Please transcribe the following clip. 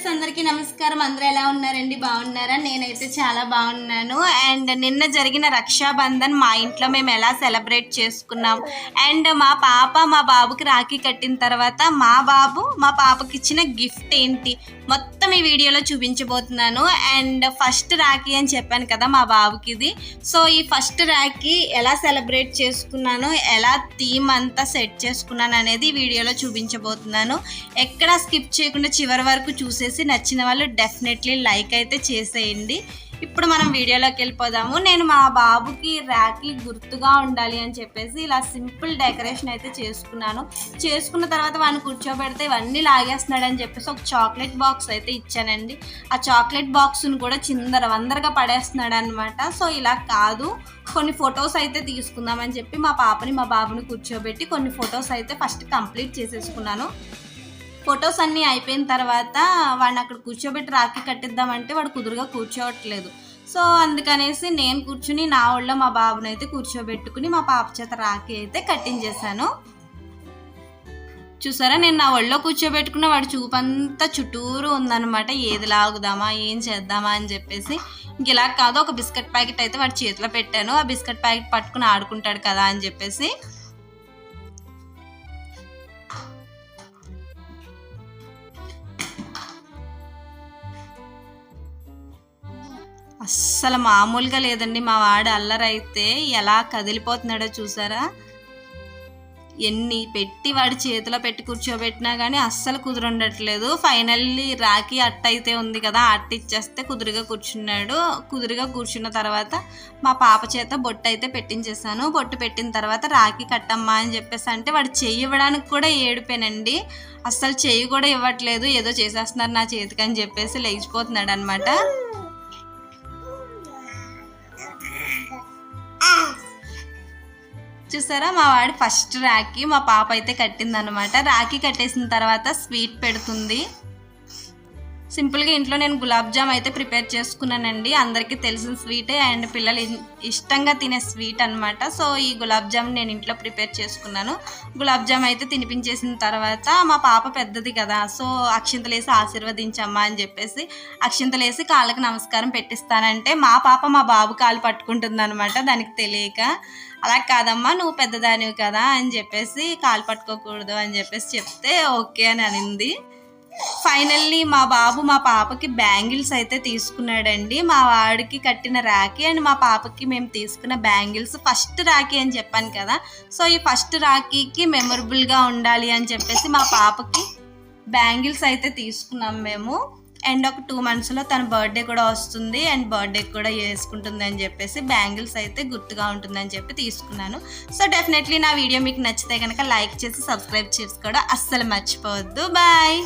Viewers అందరికీ నమస్కారం. అందరూ ఎలా ఉన్నారండి? బాగున్నారా? నేనైతే చాలా బాగున్నాను. అండ్ నిన్న జరిగిన రక్షాబంధన్ మా ఇంట్లో మేము ఎలా సెలబ్రేట్ చేసుకున్నాం. అండ్ మా పాప మా బాబుకి రాఖీ కట్టిన తర్వాత మా బాబు మా పాపకి ఇచ్చిన గిఫ్ట్ ఏంటి? మొత్తం ఈ వీడియోలో చూపించబోతున్నాను. అండ్ ఫస్ట్ రాఖీ అని చెప్పాను కదా మా బాబుకి ఇది సో ఈ ఫస్ట్ రాఖీ ఎలా సెలబ్రేట్ చేసుకున్నాను ఎలా థీమ్ అంతా సెట్ చేసుకున్నాను అనేది వీడియోలో చూపించబోతున్నాను. ఎక్కడ స్కిప్ చేయకుండా చివరి వరకు చూసేసి నచ్చిన వాళ్ళు డెఫినెట్లీ లైక్ అయితే చేసేయండి. ఇప్పుడు మనం వీడియోలోకి వెళ్ళిపోదాము. నేను మా బాబుకి రాఖీ గుర్తుగా ఉండాలి అని చెప్పేసి ఇలా సింపుల్ డెకరేషన్ అయితే చేసుకున్నాను. చేసుకున్న తర్వాత వాడిని కూర్చోబెడితే ఇవన్నీ లాగేస్తున్నాడు అని చెప్పేసి ఒక చాక్లెట్ బాక్స్ అయితే ఇచ్చానండి. ఆ చాక్లెట్ బాక్స్ను కూడా చిందర వందరగా పడేస్తున్నాడు అనమాట సో ఇలా కాదు. కొన్ని ఫొటోస్ అయితే తీసుకుందామని చెప్పి మా పాపని మా బాబుని కూర్చోబెట్టి కొన్ని ఫొటోస్ అయితే ఫస్ట్ కంప్లీట్ చేసేసుకున్నాను. ఫొటోస్ అన్నీ అయిపోయిన తర్వాత వాడిని అక్కడ కూర్చోబెట్టి రాఖీ కట్టిద్దామంటే వాడు కుదురుగా కూర్చోవట్లేదు. సో అందుకనేసి నేను కూర్చుని నా ఒళ్ళో మా బాబుని అయితే కూర్చోబెట్టుకుని మా పాప చేత రాఖీ అయితే కట్టించేశాను. చూసారా? నేను నా ఒళ్ళో కూర్చోబెట్టుకున్న వాడి చూపంతా చుట్టూరు ఉందన్నమాట. ఏది లాగుదామా ఏం చేద్దామా అని చెప్పేసి. ఇంక ఇలా కాదు ఒక బిస్కెట్ ప్యాకెట్ అయితే వాడి చేతిలో పెట్టాను. ఆ బిస్కెట్ ప్యాకెట్ పట్టుకుని ఆడుకుంటాడు కదా అని చెప్పేసి. అస్సలు మామూలుగా లేదండి. మా వాడు అల్లరైతే ఎలా కదిలిపోతున్నాడో చూసారా? ఎన్ని పెట్టి వాడి చేతిలో పెట్టి కూర్చోబెట్టినా కానీ అస్సలు కుదురుండట్లేదు ఫైనల్లీ రాఖీ అట్ట అయితే ఉంది కదా అట్ట ఇచ్చేస్తే కుదురుగా కూర్చున్నాడు. కుదురుగా కూర్చున్న తర్వాత మా పాప చేత బొట్టు అయితే పెట్టించేసాను బొట్టు పెట్టిన తర్వాత రాఖీ కట్టమ్మా అని చెప్పేసి అంటే వాడు చెయ్యి ఇవ్వడానికి కూడా ఏడిపోయానండి అస్సలు చెయ్యి కూడా ఇవ్వట్లేదు. ఏదో చేసేస్తున్నారు నా చేతికి అని చెప్పేసి లేచిపోతున్నాడు అనమాట చూసారా? మా వాడి ఫస్ట్ రాఖీ మా పాప అయితే కట్టిందనమాట రాఖీ కట్టేసిన తర్వాత స్వీట్ పెడుతుంది. సింపుల్గా ఇంట్లో నేను గులాబ్ జామ్ అయితే ప్రిపేర్ చేసుకున్నానండి. అందరికీ తెలిసిన స్వీటే అండ్ పిల్లలు ఇన్- ఇష్టంగా తినే స్వీట్ అనమాట సో ఈ గులాబ్ జామ్ నేను ఇంట్లో ప్రిపేర్ చేసుకున్నాను. గులాబ్ జామ్ అయితే తినిపించేసిన తర్వాత మా పాప పెద్దది కదా సో అక్షింతలేసి ఆశీర్వదించమ్మా అని చెప్పేసి అక్షింతలేసి కాళ్ళకి నమస్కారం పెట్టిస్తానంటే మా పాప మా బాబు కాలు పట్టుకుంటుంది అనమాట దానికి తెలియక. అలా కాదమ్మా నువ్వు పెద్దదానివి కదా అని చెప్పేసి కాలు పట్టుకోకూడదు అని చెప్పేసి చెప్తే ఓకే అని అనింది. ఫైనల్లీ మా బాబు మా పాపకి బ్యాంగిల్స్ అయితే తీసుకున్నాడండి. మా వాడికి కట్టిన రాఖీ అండ్ మా పాపకి మేము తీసుకున్న బ్యాంగిల్స్ ఫస్ట్ రాఖీ అని చెప్పాను కదా. సో ఈ ఫస్ట్ రాఖీకి మెమొరబుల్గా ఉండాలి అని చెప్పేసి మా పాపకి బ్యాంగిల్స్ అయితే తీసుకున్నాం మేము. అండ్ ఒక టూ మంత్స్లో తన బర్త్డే కూడా వస్తుంది. అండ్ బర్త్డే కూడా వేసుకుంటుంది అని చెప్పేసి బ్యాంగిల్స్ అయితే గుర్తుగా ఉంటుందని చెప్పి తీసుకున్నాను. సో డెఫినెట్లీ నా వీడియో మీకు నచ్చితే కనుక లైక్ చేసి సబ్స్క్రైబ్ చేసుకోవడం అస్సలు మర్చిపోవద్దు. బాయ్